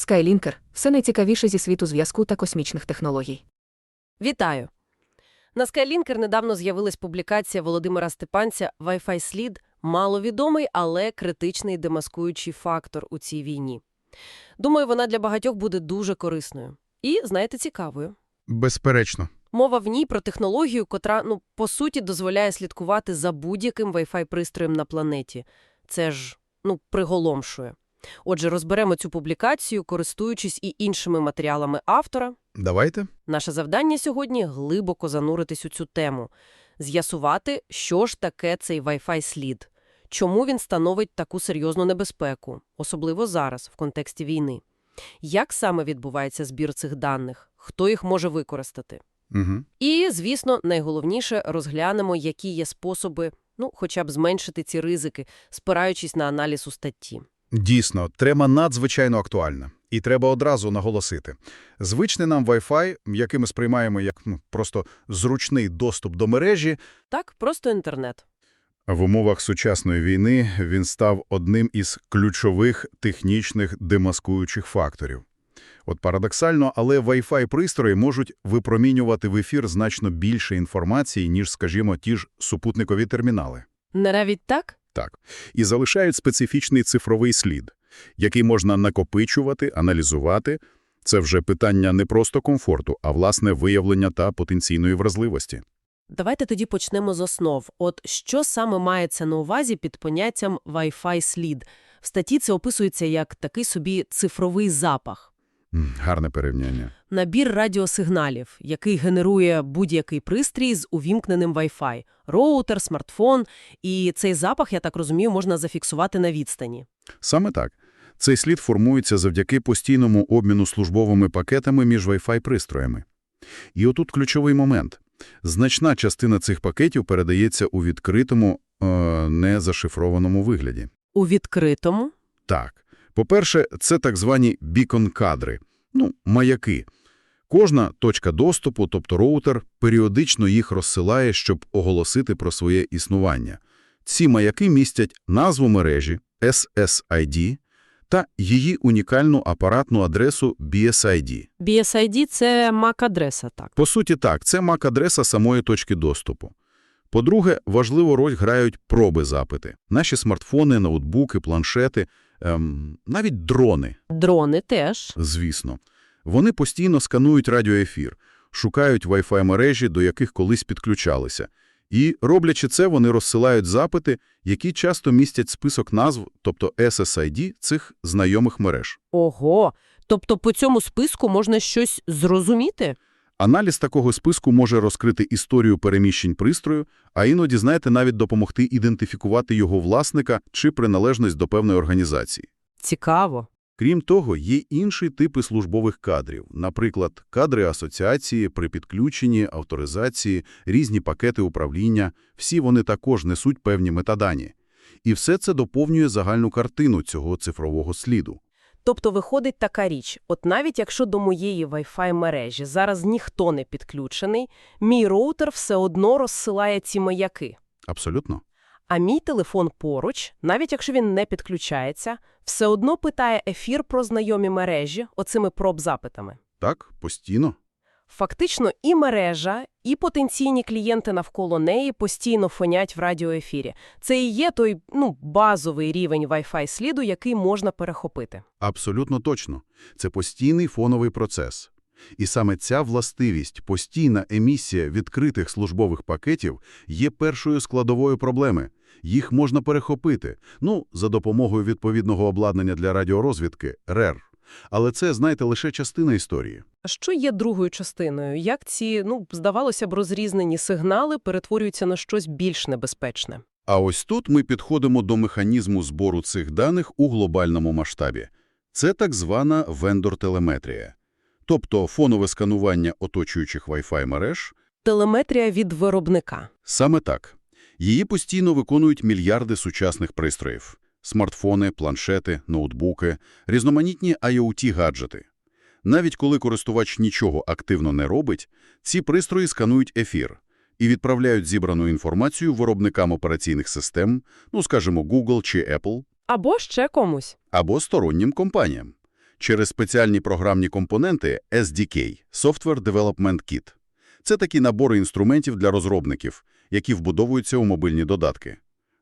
Skylinker – все найцікавіше зі світу зв'язку та космічних технологій. Вітаю! На Skylinker недавно з'явилась публікація Володимира Степанця «Wi-Fi слід – маловідомий, але критичний демаскуючий фактор у цій війні». Думаю, вона для багатьох буде дуже корисною. І, знаєте, цікавою. Безперечно. Мова в ній про технологію, котра, ну, по суті, дозволяє слідкувати за будь-яким Wi-Fi пристроєм на планеті. Це ж, ну, приголомшує. Отже, розберемо цю публікацію, користуючись і іншими матеріалами автора. Давайте. Наше завдання сьогодні – глибоко зануритись у цю тему, з'ясувати, що ж таке цей Wi-Fi слід, чому він становить таку серйозну небезпеку, особливо зараз, в контексті війни. Як саме відбувається збір цих даних, хто їх може використати. Угу. І, звісно, найголовніше, розглянемо, які є способи, ну, хоча б зменшити ці ризики, спираючись на аналіз у статті. Дійсно, тема надзвичайно актуальна. І треба одразу наголосити. Звичний нам Wi-Fi, який ми сприймаємо як ну, просто зручний доступ до мережі, Так, просто інтернет. в умовах сучасної війни він став одним із ключових технічних демаскуючих факторів. От парадоксально, але Wi-Fi пристрої можуть випромінювати в ефір значно більше інформації, ніж, скажімо, ті ж супутникові термінали. Не навіть так? Так. І залишають специфічний цифровий слід, який можна накопичувати, аналізувати. Це вже питання не просто комфорту, а власне виявлення та потенційної вразливості. Давайте тоді почнемо з основ. От що саме мається на увазі під поняттям Wi-Fi слід? В статті це описується як такий собі цифровий запах. Гарне порівняння. Набір радіосигналів, який генерує будь-який пристрій з увімкненим Wi-Fi. Роутер, смартфон. І цей запах, я так розумію, можна зафіксувати на відстані. Саме так. Цей слід формується завдяки постійному обміну службовими пакетами між Wi-Fi пристроями. І отут ключовий момент. Значна частина цих пакетів передається у відкритому, е, незашифрованому вигляді. У відкритому Так. По-перше, це так звані бікон-кадри, ну, маяки. Кожна точка доступу, тобто роутер, періодично їх розсилає, щоб оголосити про своє існування. Ці маяки містять назву мережі SSID та її унікальну апаратну адресу BSID. BSID – це MAC-адреса, так. По суті так, це MAC-адреса самої точки доступу. По-друге, важливу роль грають проби-запити. Наші смартфони, ноутбуки, планшети, ем, навіть дрони. Дрони теж. Звісно. Вони постійно сканують радіоефір, шукають Wi-Fi мережі, до яких колись підключалися. І, роблячи це, вони розсилають запити, які часто містять список назв, тобто SSID, цих знайомих мереж. Ого! Тобто по цьому списку можна щось зрозуміти? Аналіз такого списку може розкрити історію переміщень пристрою, а іноді, знаєте, навіть допомогти ідентифікувати його власника чи приналежність до певної організації. Цікаво. Крім того, є інші типи службових кадрів, наприклад, кадри асоціації при підключенні, авторизації, різні пакети управління, всі вони також несуть певні метадані. І все це доповнює загальну картину цього цифрового сліду. Тобто виходить така річ, от навіть якщо до моєї Wi-Fi мережі зараз ніхто не підключений, мій роутер все одно розсилає ці маяки. Абсолютно. А мій телефон поруч, навіть якщо він не підключається, все одно питає ефір про знайомі мережі оцими проб-запитами. Так, постійно. Фактично і мережа, і потенційні клієнти навколо неї постійно фонять в радіоефірі. Це і є той, ну, базовий рівень Wi-Fi сліду, який можна перехопити. Абсолютно точно. Це постійний фоновий процес. І саме ця властивість, постійна емісія відкритих службових пакетів є першою складовою проблеми. Їх можна перехопити, ну, за допомогою відповідного обладнання для радіорозвідки – РЕР. Але це, знаєте, лише частина історії. А що є другою частиною? Як ці, ну, здавалося б, розрізнені сигнали перетворюються на щось більш небезпечне? А ось тут ми підходимо до механізму збору цих даних у глобальному масштабі. Це так звана вендор-телеметрія. Тобто фонове сканування оточуючих Wi-Fi мереж Телеметрія від виробника. Саме так. Її постійно виконують мільярди сучасних пристроїв – смартфони, планшети, ноутбуки, різноманітні IoT-гаджети. Навіть коли користувач нічого активно не робить, ці пристрої сканують ефір і відправляють зібрану інформацію виробникам операційних систем, ну, скажімо, Google чи Apple, Або ще комусь. або стороннім компаніям. Через спеціальні програмні компоненти SDK – Software Development Kit. Це такі набори інструментів для розробників, які вбудовуються у мобільні додатки.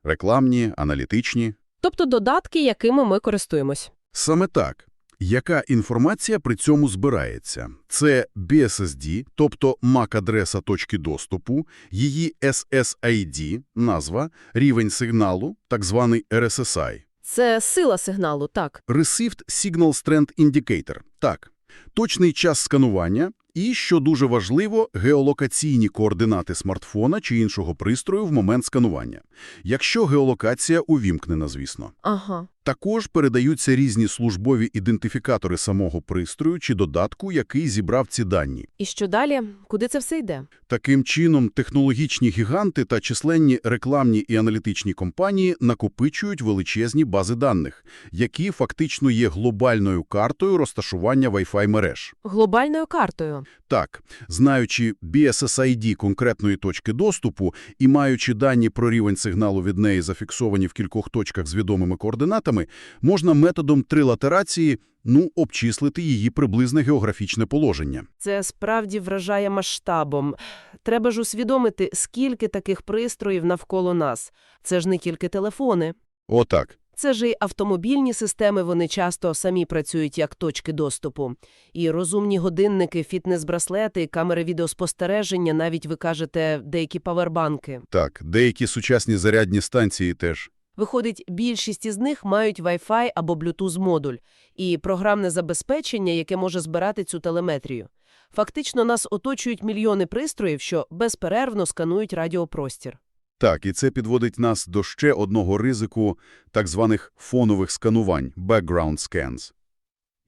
Рекламні, аналітичні. Тобто додатки, якими ми користуємось. Саме так. Яка інформація при цьому збирається? Це BSSD, тобто MAC-адреса точки доступу, її SSID, назва, рівень сигналу, так званий RSSI. Це сила сигналу, так. Received Signal Strength Indicator. Так. Точний час сканування і, що дуже важливо, геолокаційні координати смартфона чи іншого пристрою в момент сканування. Якщо геолокація увімкнена, звісно. Ага. Також передаються різні службові ідентифікатори самого пристрою чи додатку, який зібрав ці дані. І що далі? Куди це все йде? Таким чином, технологічні гіганти та численні рекламні і аналітичні компанії накопичують величезні бази даних, які фактично є глобальною картою розташування Wi-Fi мереж. Глобальною картою. Так, знаючи BSSID конкретної точки доступу і маючи дані про рівень сигналу від неї зафіксовані в кількох точках з відомими координатами, можна методом трилатерації, ну, обчислити її приблизне географічне положення. Це справді вражає масштабом. Треба ж усвідомити, скільки таких пристроїв навколо нас. Це ж не тільки телефони. Отак. Це ж і автомобільні системи, вони часто самі працюють як точки доступу. І розумні годинники, фітнес-браслети, камери відеоспостереження, навіть, ви кажете, деякі павербанки. Так, деякі сучасні зарядні станції теж. Виходить, більшість із них мають Wi-Fi або Bluetooth-модуль і програмне забезпечення, яке може збирати цю телеметрію. Фактично нас оточують мільйони пристроїв, що безперервно сканують радіопростір. Так, і це підводить нас до ще одного ризику так званих фонових сканувань – background scans.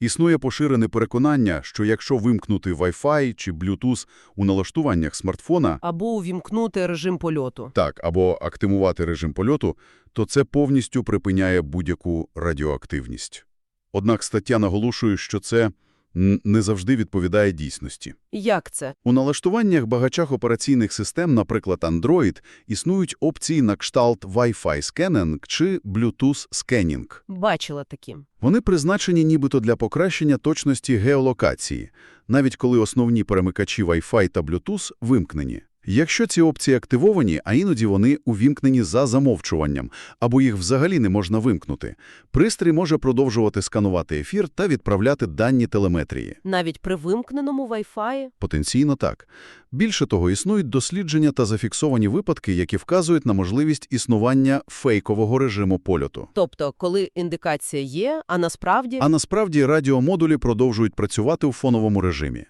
Існує поширене переконання, що якщо вимкнути Wi-Fi чи Bluetooth у налаштуваннях смартфона, Або увімкнути режим польоту. так, або активувати режим польоту, то це повністю припиняє будь-яку радіоактивність. Однак стаття наголошує, що це не завжди відповідає дійсності. Як це? У налаштуваннях багачах операційних систем, наприклад Android, існують опції на кшталт Wi-Fi скенінг чи Bluetooth скенінг. Бачила такі. Вони призначені нібито для покращення точності геолокації, навіть коли основні перемикачі Wi-Fi та Bluetooth вимкнені. Якщо ці опції активовані, а іноді вони увімкнені за замовчуванням, або їх взагалі не можна вимкнути, пристрій може продовжувати сканувати ефір та відправляти дані телеметрії. Навіть при вимкненому Wi-Fi? Потенційно так. Більше того, існують дослідження та зафіксовані випадки, які вказують на можливість існування фейкового режиму польоту. Тобто, коли індикація є, а насправді... А насправді радіомодулі продовжують працювати у фоновому режимі.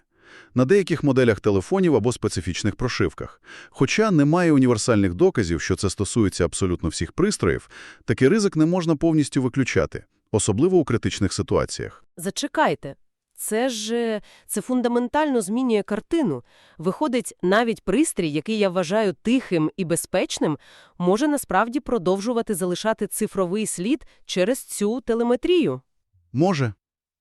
На деяких моделях телефонів або специфічних прошивках. Хоча немає універсальних доказів, що це стосується абсолютно всіх пристроїв, такий ризик не можна повністю виключати, особливо у критичних ситуаціях. Зачекайте. Це ж е, це фундаментально змінює картину. Виходить, навіть пристрій, який я вважаю тихим і безпечним, може насправді продовжувати залишати цифровий слід через цю телеметрію. Може.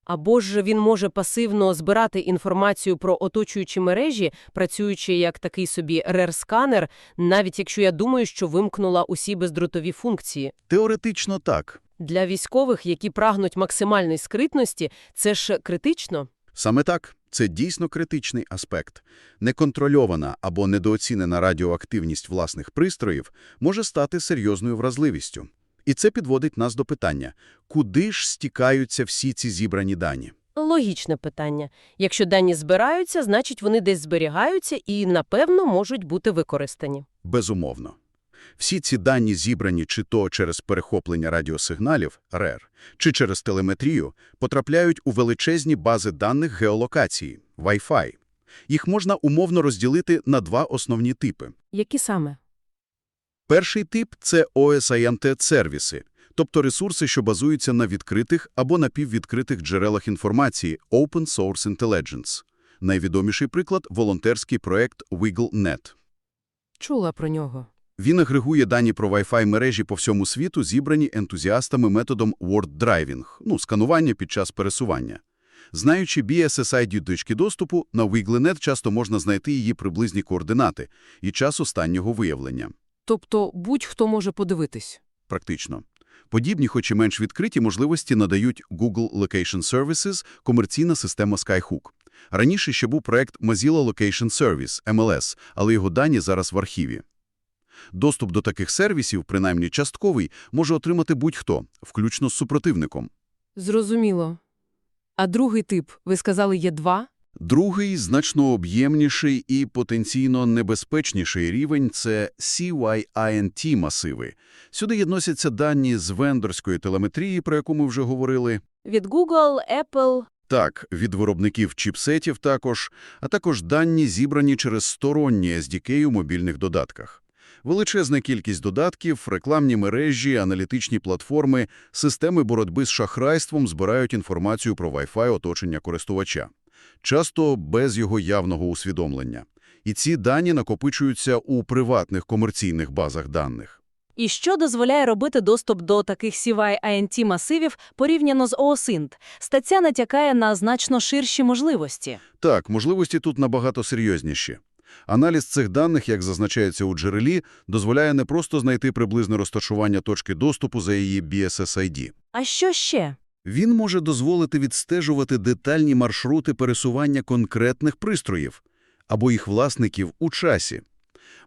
Або ж він може пасивно збирати інформацію про оточуючі мережі, працюючи як такий собі рер-сканер, навіть якщо я думаю, що вимкнула усі бездротові функції. Теоретично так. Для військових, які прагнуть максимальної скритності, це ж критично. Саме так, це дійсно критичний аспект. Неконтрольована або недооцінена радіоактивність власних пристроїв може стати серйозною вразливістю. І це підводить нас до питання, куди ж стікаються всі ці зібрані дані? Логічне питання. Якщо дані збираються, значить вони десь зберігаються і, напевно, можуть бути використані. Безумовно. Всі ці дані зібрані чи то через перехоплення радіосигналів, РЕР, чи через телеметрію, потрапляють у величезні бази даних геолокації, Wi-Fi. Їх можна умовно розділити на два основні типи. Які саме? Перший тип – це OSINT-сервіси, тобто ресурси, що базуються на відкритих або напіввідкритих джерелах інформації Open Source Intelligence. Найвідоміший приклад – волонтерський проект WiggleNet. Чула про нього. Він агрегує дані про Wi-Fi мережі по всьому світу, зібрані ентузіастами методом Word Driving, ну, сканування під час пересування. Знаючи BSSID точки доступу, на WiggleNet часто можна знайти її приблизні координати і час останнього виявлення. Тобто будь-хто може подивитись. Практично. Подібні, хоч і менш відкриті можливості надають Google Location Services, комерційна система Skyhook. Раніше ще був проект Mozilla Location Service, MLS, але його дані зараз в архіві. Доступ до таких сервісів, принаймні частковий, може отримати будь-хто, включно з супротивником. Зрозуміло. А другий тип, ви сказали, є два? Другий, значно об'ємніший і потенційно небезпечніший рівень – це CYINT масиви. Сюди відносяться дані з вендорської телеметрії, про яку ми вже говорили. Від Google, Apple. Так, від виробників чіпсетів також, а також дані, зібрані через сторонні SDK у мобільних додатках. Величезна кількість додатків, рекламні мережі, аналітичні платформи, системи боротьби з шахрайством збирають інформацію про Wi-Fi оточення користувача. Часто без його явного усвідомлення. І ці дані накопичуються у приватних комерційних базах даних. І що дозволяє робити доступ до таких CY-INT масивів порівняно з OSINT? Стаття натякає на значно ширші можливості. Так, можливості тут набагато серйозніші. Аналіз цих даних, як зазначається у джерелі, дозволяє не просто знайти приблизне розташування точки доступу за її BSS-ID. А що ще? Він може дозволити відстежувати детальні маршрути пересування конкретних пристроїв або їх власників у часі.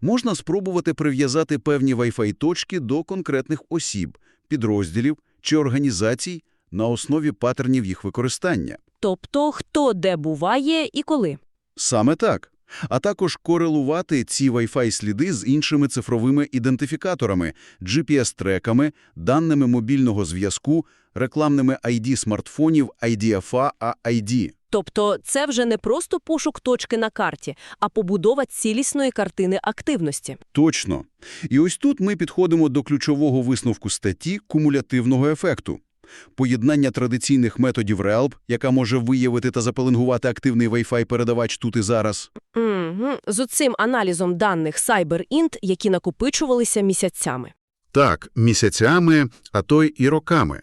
Можна спробувати прив'язати певні Wi-Fi точки до конкретних осіб, підрозділів чи організацій на основі паттернів їх використання. Тобто, хто де буває і коли? Саме так. А також корелувати ці Wi-Fi-сліди з іншими цифровими ідентифікаторами, GPS-треками, даними мобільного зв'язку, рекламними ID смартфонів IDFA ID. Тобто це вже не просто пошук точки на карті, а побудова цілісної картини активності. Точно. І ось тут ми підходимо до ключового висновку статті кумулятивного ефекту. Поєднання традиційних методів RELP, яка може виявити та запеленгувати активний Wi-Fi передавач тут і зараз, Угу. З оцим аналізом даних CyberInt, які накопичувалися місяцями. Так, місяцями, а то й і роками.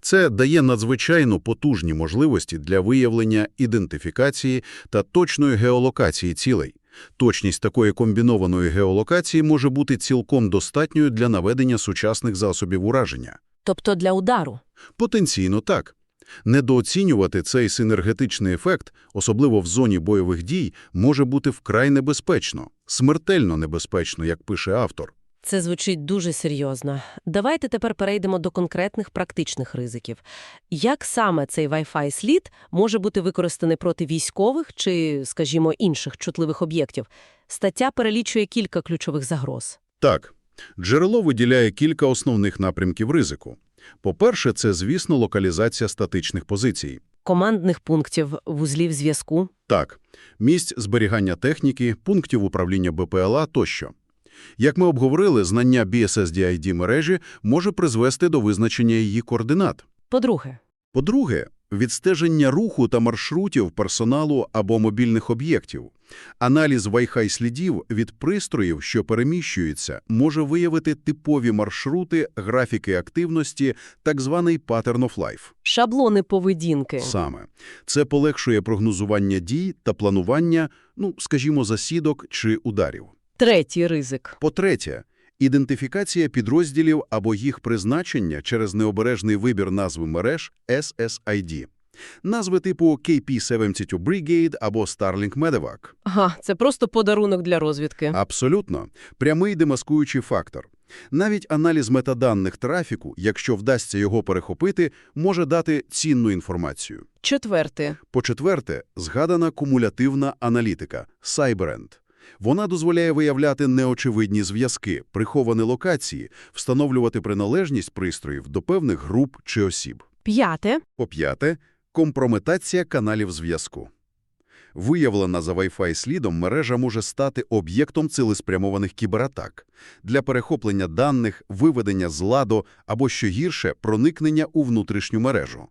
Це дає надзвичайно потужні можливості для виявлення ідентифікації та точної геолокації цілей. Точність такої комбінованої геолокації може бути цілком достатньою для наведення сучасних засобів ураження. Тобто для удару. Потенційно так. Недооцінювати цей синергетичний ефект, особливо в зоні бойових дій, може бути вкрай небезпечно, смертельно небезпечно, як пише автор. Це звучить дуже серйозно. Давайте тепер перейдемо до конкретних практичних ризиків. Як саме цей Wi-Fi слід може бути використаний проти військових чи, скажімо, інших чутливих об'єктів? Стаття перелічує кілька ключових загроз. Так, джерело виділяє кілька основних напрямків ризику. По-перше, це, звісно, локалізація статичних позицій. Командних пунктів, вузлів зв'язку. Так, місць зберігання техніки, пунктів управління БПЛА тощо. Як ми обговорили, знання BSSDID мережі може призвести до визначення її координат. По-друге, По-друге, відстеження руху та маршрутів персоналу або мобільних об'єктів. Аналіз Wi-Fi слідів від пристроїв, що переміщуються, може виявити типові маршрути, графіки активності, так званий pattern of life. шаблони поведінки. Саме. Це полегшує прогнозування дій та планування, ну, скажімо, засідок чи ударів. Третій ризик. По-третє, ідентифікація підрозділів або їх призначення через необережний вибір назви мереж SSID. Назви типу KP-72 Brigade або Starlink Medevac. Ага, це просто подарунок для розвідки. Абсолютно. Прямий демаскуючий фактор. Навіть аналіз метаданних трафіку, якщо вдасться його перехопити, може дати цінну інформацію. Четверте. По-четверте, згадана кумулятивна аналітика – CyberEnd. Вона дозволяє виявляти неочевидні зв'язки, приховані локації, встановлювати приналежність пристроїв до певних груп чи осіб. П'яте. По-п'яте, компрометація каналів зв'язку. Виявлена за Wi-Fi слідом, мережа може стати об'єктом цілеспрямованих кібератак для перехоплення даних, виведення з ладу або, що гірше, проникнення у внутрішню мережу.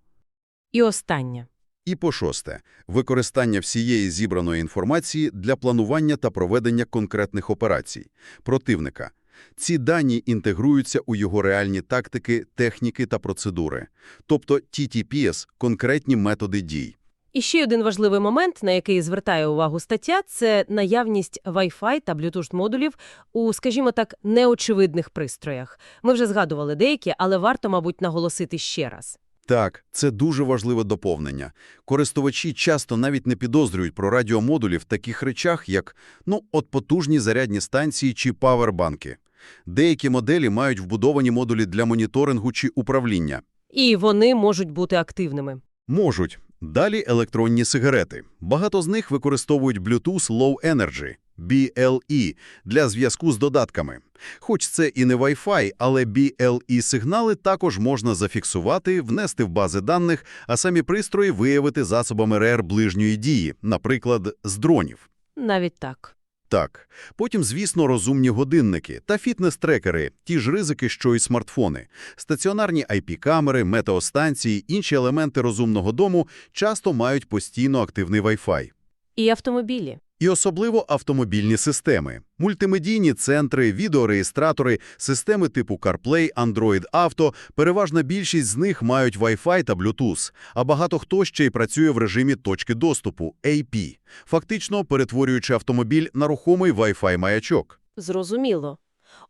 І останнє. І по шосте, використання всієї зібраної інформації для планування та проведення конкретних операцій противника. Ці дані інтегруються у його реальні тактики, техніки та процедури, тобто TTPS – конкретні методи дій. І ще один важливий момент, на який звертає увагу стаття, це наявність Wi-Fi та Bluetooth-модулів у, скажімо так, неочевидних пристроях. Ми вже згадували деякі, але варто, мабуть, наголосити ще раз. Так, це дуже важливе доповнення. Користувачі часто навіть не підозрюють про радіомодулі в таких речах, як, ну, от потужні зарядні станції чи павербанки. Деякі моделі мають вбудовані модулі для моніторингу чи управління. І вони можуть бути активними. Можуть. Далі електронні сигарети. Багато з них використовують Bluetooth Low Energy – BLE для зв'язку з додатками. Хоч це і не Wi-Fi, але BLE-сигнали також можна зафіксувати, внести в бази даних, а самі пристрої виявити засобами РР ближньої дії, наприклад, з дронів. Навіть так. Так. Потім, звісно, розумні годинники та фітнес-трекери, ті ж ризики, що і смартфони. Стаціонарні IP-камери, метеостанції, інші елементи розумного дому часто мають постійно активний Wi-Fi. І автомобілі. І особливо автомобільні системи. Мультимедійні центри, відеореєстратори, системи типу CarPlay, Android Auto, переважна більшість з них мають Wi-Fi та Bluetooth, а багато хто ще й працює в режимі точки доступу – AP, фактично перетворюючи автомобіль на рухомий Wi-Fi-маячок. Зрозуміло.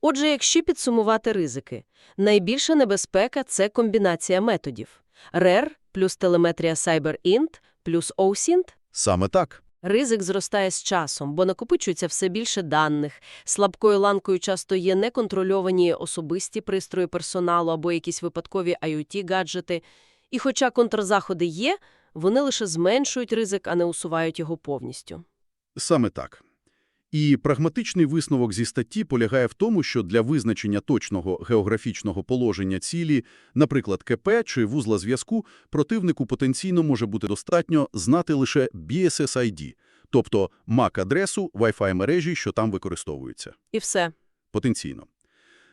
Отже, якщо підсумувати ризики, найбільша небезпека – це комбінація методів. RER плюс телеметрія CyberInt плюс OSINT Саме так. Ризик зростає з часом, бо накопичується все більше даних. Слабкою ланкою часто є неконтрольовані особисті пристрої персоналу або якісь випадкові IoT-гаджети. І хоча контрзаходи є, вони лише зменшують ризик, а не усувають його повністю. Саме так. І прагматичний висновок зі статті полягає в тому, що для визначення точного географічного положення цілі, наприклад, КП чи вузла зв'язку, противнику потенційно може бути достатньо знати лише BSS-ID, тобто MAC-адресу Wi-Fi мережі, що там використовується. І все. Потенційно.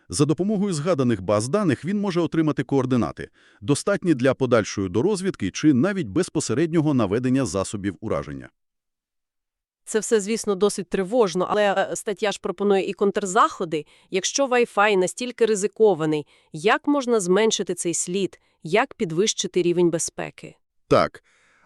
За допомогою згаданих баз даних він може отримати координати, достатні для подальшої дорозвідки чи навіть безпосереднього наведення засобів ураження. Це все, звісно, досить тривожно, але е, стаття ж пропонує і контрзаходи. Якщо Wi-Fi настільки ризикований, як можна зменшити цей слід, як підвищити рівень безпеки? Так,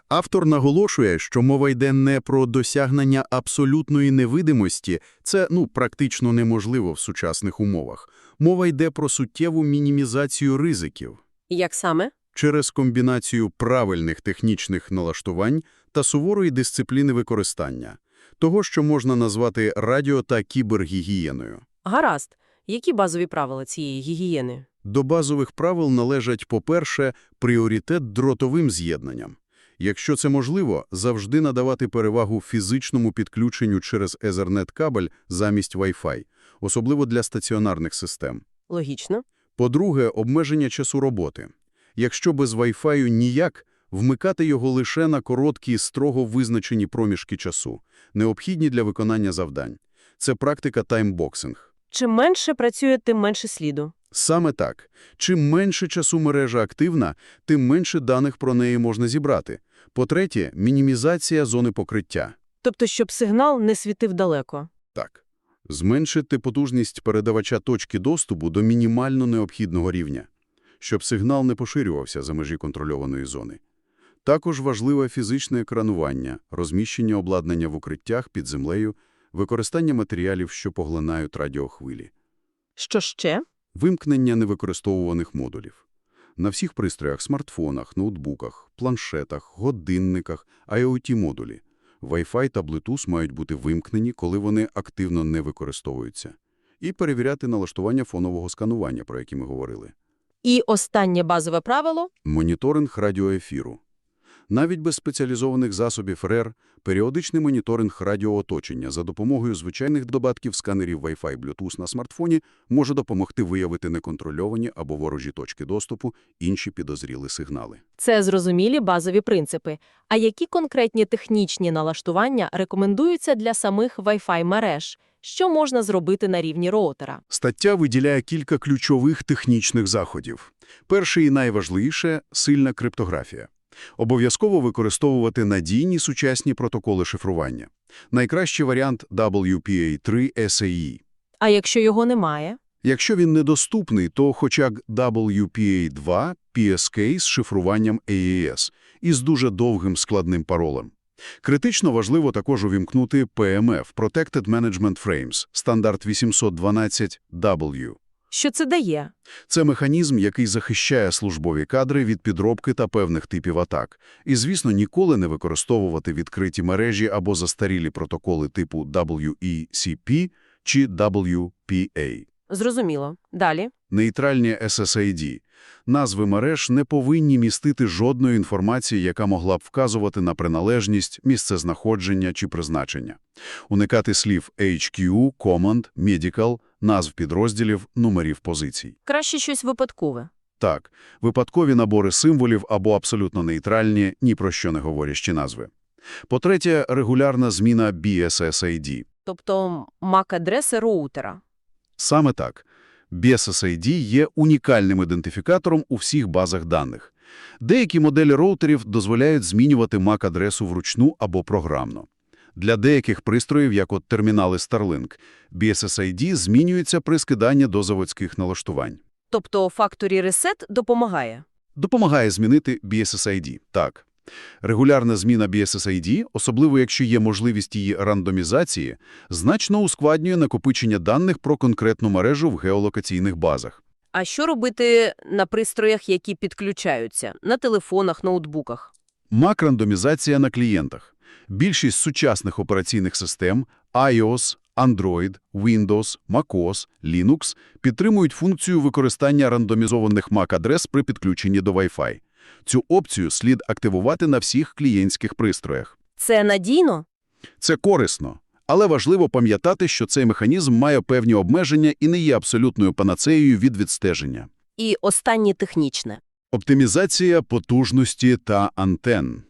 автор наголошує, що мова йде не про досягнення абсолютної невидимості, це ну, практично неможливо в сучасних умовах. Мова йде про суттєву мінімізацію ризиків як саме? через комбінацію правильних технічних налаштувань та суворої дисципліни використання, того, що можна назвати радіо- та кібергігієною. Гаразд. Які базові правила цієї гігієни? До базових правил належать, по-перше, пріоритет дротовим з'єднанням. Якщо це можливо, завжди надавати перевагу фізичному підключенню через Ethernet-кабель замість Wi-Fi, особливо для стаціонарних систем. Логічно. По-друге, обмеження часу роботи. Якщо без Wi-Fi ніяк, вмикати його лише на короткі, строго визначені проміжки часу, необхідні для виконання завдань. Це практика таймбоксинг. Чим менше працює, тим менше сліду. Саме так. Чим менше часу мережа активна, тим менше даних про неї можна зібрати. По-третє, мінімізація зони покриття. Тобто, щоб сигнал не світив далеко. Так. Зменшити потужність передавача точки доступу до мінімально необхідного рівня, щоб сигнал не поширювався за межі контрольованої зони. Також важливе фізичне екранування, розміщення обладнання в укриттях під землею, використання матеріалів, що поглинають радіохвилі. Що ще? Вимкнення невикористовуваних модулів. На всіх пристроях, смартфонах, ноутбуках, планшетах, годинниках, IoT-модулі. Wi-Fi та Bluetooth мають бути вимкнені, коли вони активно не використовуються. І перевіряти налаштування фонового сканування, про які ми говорили. І останнє базове правило Моніторинг радіоефіру. Навіть без спеціалізованих засобів РЕР, періодичний моніторинг радіооточення за допомогою звичайних додатків сканерів Wi-Fi Bluetooth на смартфоні може допомогти виявити неконтрольовані або ворожі точки доступу, інші підозріли сигнали. це зрозумілі базові принципи. А які конкретні технічні налаштування рекомендуються для самих Wi-Fi мереж? Що можна зробити на рівні роутера? Стаття виділяє кілька ключових технічних заходів. Перший і найважливіше – сильна криптографія. Обов'язково використовувати надійні сучасні протоколи шифрування. Найкращий варіант WPA3 SAE. А якщо його немає? Якщо він недоступний, то хоча б WPA2 PSK з шифруванням AES. із дуже довгим складним паролем. Критично важливо також увімкнути PMF – Protected Management Frames, стандарт 812W. Що це дає? Це механізм, який захищає службові кадри від підробки та певних типів атак. І, звісно, ніколи не використовувати відкриті мережі або застарілі протоколи типу WECP чи WPA. Зрозуміло. Далі. Нейтральні SSID. Назви мереж не повинні містити жодної інформації, яка могла б вказувати на приналежність, місцезнаходження чи призначення. Уникати слів HQ, Command, Medical, назв підрозділів, номерів позицій. Краще щось випадкове. Так, випадкові набори символів або абсолютно нейтральні, ні про що не говорящі назви. По-третє, регулярна зміна BSSID. Тобто MAC-адреси роутера. Саме так. BSSID є унікальним ідентифікатором у всіх базах даних. Деякі моделі роутерів дозволяють змінювати MAC-адресу вручну або програмно. Для деяких пристроїв, як от термінали Starlink, BSSID змінюється при скиданні до заводських налаштувань. Тобто Factory Reset допомагає. Допомагає змінити BSSID, так. Регулярна зміна BSSID, особливо якщо є можливість її рандомізації, значно ускладнює накопичення даних про конкретну мережу в геолокаційних базах. А що робити на пристроях, які підключаються? На телефонах, ноутбуках? Мак-рандомізація на клієнтах. Більшість сучасних операційних систем iOS, Android, Windows, macOS, Linux підтримують функцію використання рандомізованих MAC-адрес при підключенні до Wi-Fi. Цю опцію слід активувати на всіх клієнтських пристроях. Це надійно? Це корисно, але важливо пам'ятати, що цей механізм має певні обмеження і не є абсолютною панацеєю від відстеження. І останнє технічне. Оптимізація потужності та антенн.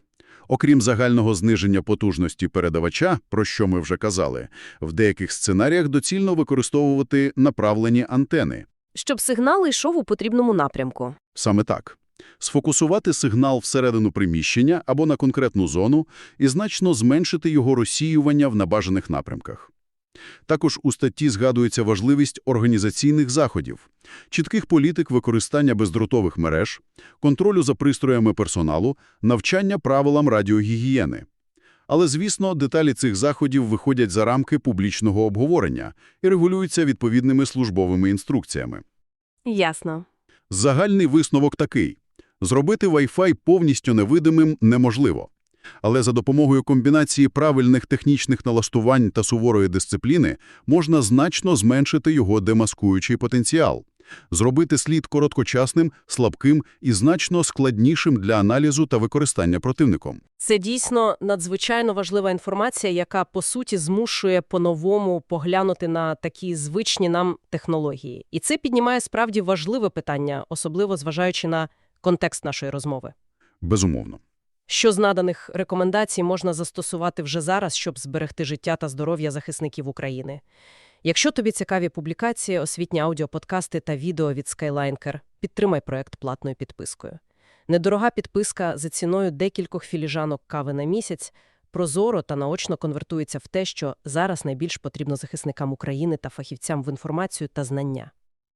Окрім загального зниження потужності передавача, про що ми вже казали, в деяких сценаріях доцільно використовувати направлені антени. Щоб сигнал йшов у потрібному напрямку. Саме так. Сфокусувати сигнал всередину приміщення або на конкретну зону і значно зменшити його розсіювання в набажаних напрямках. Також у статті згадується важливість організаційних заходів, чітких політик використання бездротових мереж, контролю за пристроями персоналу, навчання правилам радіогігієни. Але, звісно, деталі цих заходів виходять за рамки публічного обговорення і регулюються відповідними службовими інструкціями. Ясно. Загальний висновок такий. Зробити Wi-Fi повністю невидимим неможливо. Але за допомогою комбінації правильних технічних налаштувань та суворої дисципліни можна значно зменшити його демаскуючий потенціал. Зробити слід короткочасним, слабким і значно складнішим для аналізу та використання противником. Це дійсно надзвичайно важлива інформація, яка, по суті, змушує по-новому поглянути на такі звичні нам технології. І це піднімає справді важливе питання, особливо зважаючи на контекст нашої розмови. Безумовно. Що з наданих рекомендацій можна застосувати вже зараз, щоб зберегти життя та здоров'я захисників України? Якщо тобі цікаві публікації, освітні аудіоподкасти та відео від Skylinker, підтримай проект платною підпискою. Недорога підписка за ціною декількох філіжанок кави на місяць прозоро та наочно конвертується в те, що зараз найбільш потрібно захисникам України та фахівцям в інформацію та знання.